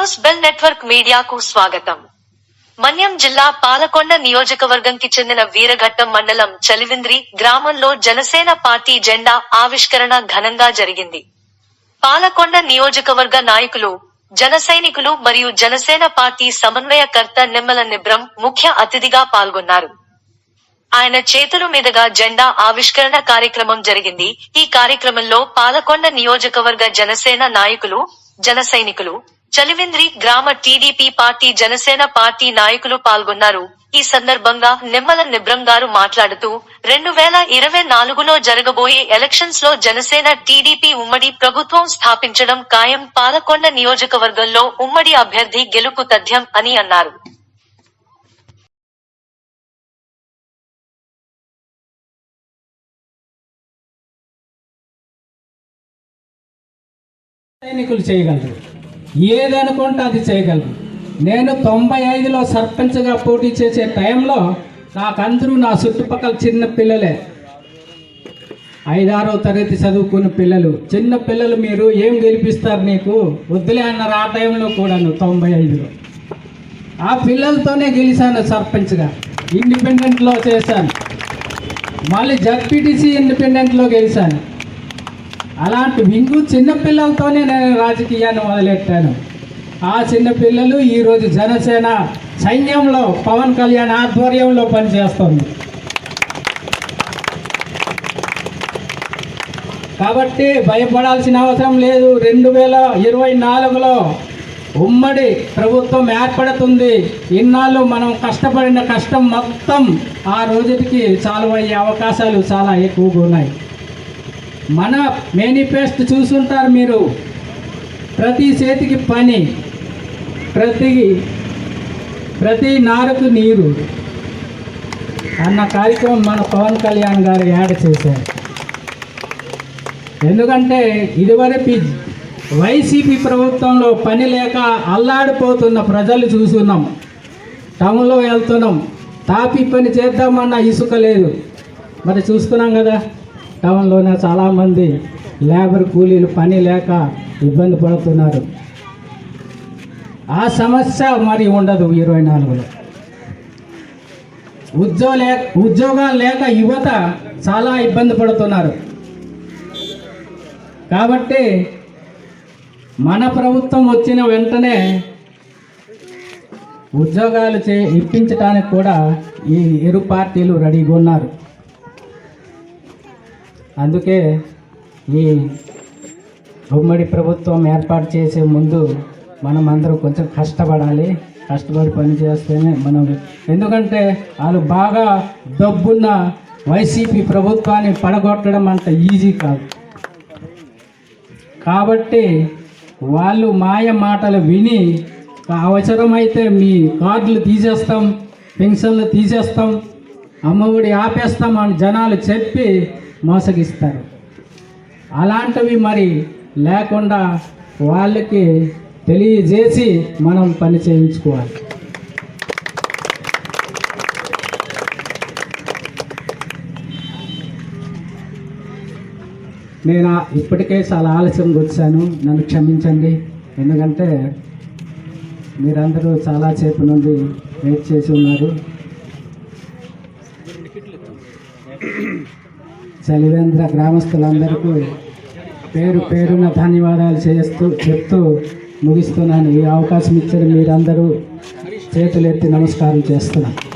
News bell network మీడియాకు స్వాగతం. మన్యం జిల్లా పాలకొండ నియోజకవర్గంకి చెందిన వీరఘట్టం మండలం చలివింద్రి గ్రామంలో జనసేన పార్టీ జెండా ఆవిష్కరణ ఘనంగా జరిగింది. పాలకొండ నియోజకవర్గ నాయకులు జన సైనికులు మరియు జనసేన పార్టీ సమన్వయకర్త నిమ్మల నిబ్రం ముఖ్య అతిథిగా పాల్గొన్నారు. ఆయన చేతుల మీదుగా జెండా ఆవిష్కరణ కార్యక్రమం జరిగింది. ఈ కార్యక్రమంలో పాలకొండ నియోజకవర్గ జనసేన నాయకులు జన సైనికులు చలివింద్రి గ్రామ టీడీపీ పార్టీ జనసేన పార్టీ నాయకులు పాల్గొన్నారు. ఈ సందర్భంగా నిమ్మల నిబ్రం గారు మాట్లాడుతూ రెండు వేల ఇరవై నాలుగులో జరగబోయే ఎలక్షన్స్లో జనసేన టీడీపీ ఉమ్మడి ప్రభుత్వం స్థాపించడం ఖాయం పాలకొండ నియోజకవర్గంలో ఉమ్మడి అభ్యర్థి గెలుపు తథ్యం అని అన్నారు. సైనికులు చేయగలరు. ఏదనుకుంటే అది చేయగలరు. నేను తొంభై ఐదులో సర్పంచ్గా పోటీ చేసే టైంలో నాకందరూ నా చుట్టుపక్కల చిన్న పిల్లలే. ఐదారో తరగతి చదువుకున్న పిల్లలు. చిన్న పిల్లలు మీరు ఏం గెలిపిస్తారు నీకు? వద్దులే అన్నారు ఆ టైంలో కూడాను తొంభై ఐదులో ఆ పిల్లలతోనే గెలిచాను సర్పంచ్గా. ఇండిపెండెంట్లో చేశాను. మళ్ళీ జడ్పీటీసీ ఇండిపెండెంట్లో గెలిచాను. అలాంటి వింగు చిన్నపిల్లలతోనే నేను రాజకీయాన్ని మొదలెట్టాను. ఆ చిన్నపిల్లలు ఈరోజు జనసేన సైన్యంలో పవన్ కళ్యాణ్ ఆధ్వర్యంలో పనిచేస్తుంది. కాబట్టి భయపడాల్సిన అవసరం లేదు. రెండు వేల ఇరవై నాలుగులో ఉమ్మడి ప్రభుత్వం ఏర్పడుతుంది. ఇన్నాళ్ళు మనం కష్టపడిన కష్టం మొత్తం ఆ రోజుకి చాలు అయ్యే అవకాశాలు చాలా ఎక్కువగా ఉన్నాయి. మన మేనిఫెస్ట్ చూసుంటారు మీరు. ప్రతి చేతికి పని ప్రతి ప్రతి నారకు నీరు. అన్న కార్యక్రమం మన పవన్ కళ్యాణ్ గారు యాడ్ చేశారు. ఎందుకంటే ఇదివరకు వైసీపీ ప్రభుత్వంలో పని లేక అల్లాడిపోతున్న ప్రజలు చూస్తున్నాం. టౌన్లో వెళ్తున్నాం. తాపి పని చేద్దామన్న ఇసుక లేదు. మరి చూస్తున్నాం కదా. టౌన్లోనే చాలామంది లేబర్ కూలీలు పని లేక ఇబ్బంది పడుతున్నారు. ఆ సమస్య మరి ఉండదు ఇరవై నాలుగులో. ఉద్యోగ లే ఉద్యోగాలు లేక యువత చాలా ఇబ్బంది పడుతున్నారు. కాబట్టి మన ప్రభుత్వం వచ్చిన వెంటనే ఉద్యోగాలు చే ఇప్పించడానికి కూడా ఈ ఇరు పార్టీలు రెడీగా ఉన్నారు. అందుకే ఈ ఉమ్మడి ప్రభుత్వం ఏర్పాటు చేసే ముందు మనం అందరూ కొంచెం కష్టపడాలి. కష్టపడి పని చేస్తేనే మనం ఎందుకంటే వాళ్ళు బాగా డబ్బున్న వైసీపీ ప్రభుత్వాన్ని పడగొట్టడం అంత ఈజీ కాదు. కాబట్టి వాళ్ళు మాయ మాటలు విని అవసరమైతే మీ కార్డులు తీసేస్తాం పెన్షన్లు తీసేస్తాం అమ్మఒడి ఆపేస్తాం అని జనాలు చెప్పి మోసగిస్తారు. అలాంటివి మరి లేకుండా వాళ్ళకి తెలియజేసి మనం పని చేయించుకోవాలి. నేను ఇప్పటికే చాలా ఆలస్యంగా వచ్చాను. నన్ను క్షమించండి. ఎందుకంటే మీరందరూ చాలా సేపు నుండి వెయిట్ చేసి ఉన్నారు. చలివేంద్ర గ్రామస్తులందరికీ పేరు పేరున ధన్యవాదాలు చేస్తూ చెప్తూ ముగిస్తున్నాను. ఈ అవకాశం ఇచ్చిన మీరందరూ చేతులెత్తి నమస్కారం చేస్తున్నాను.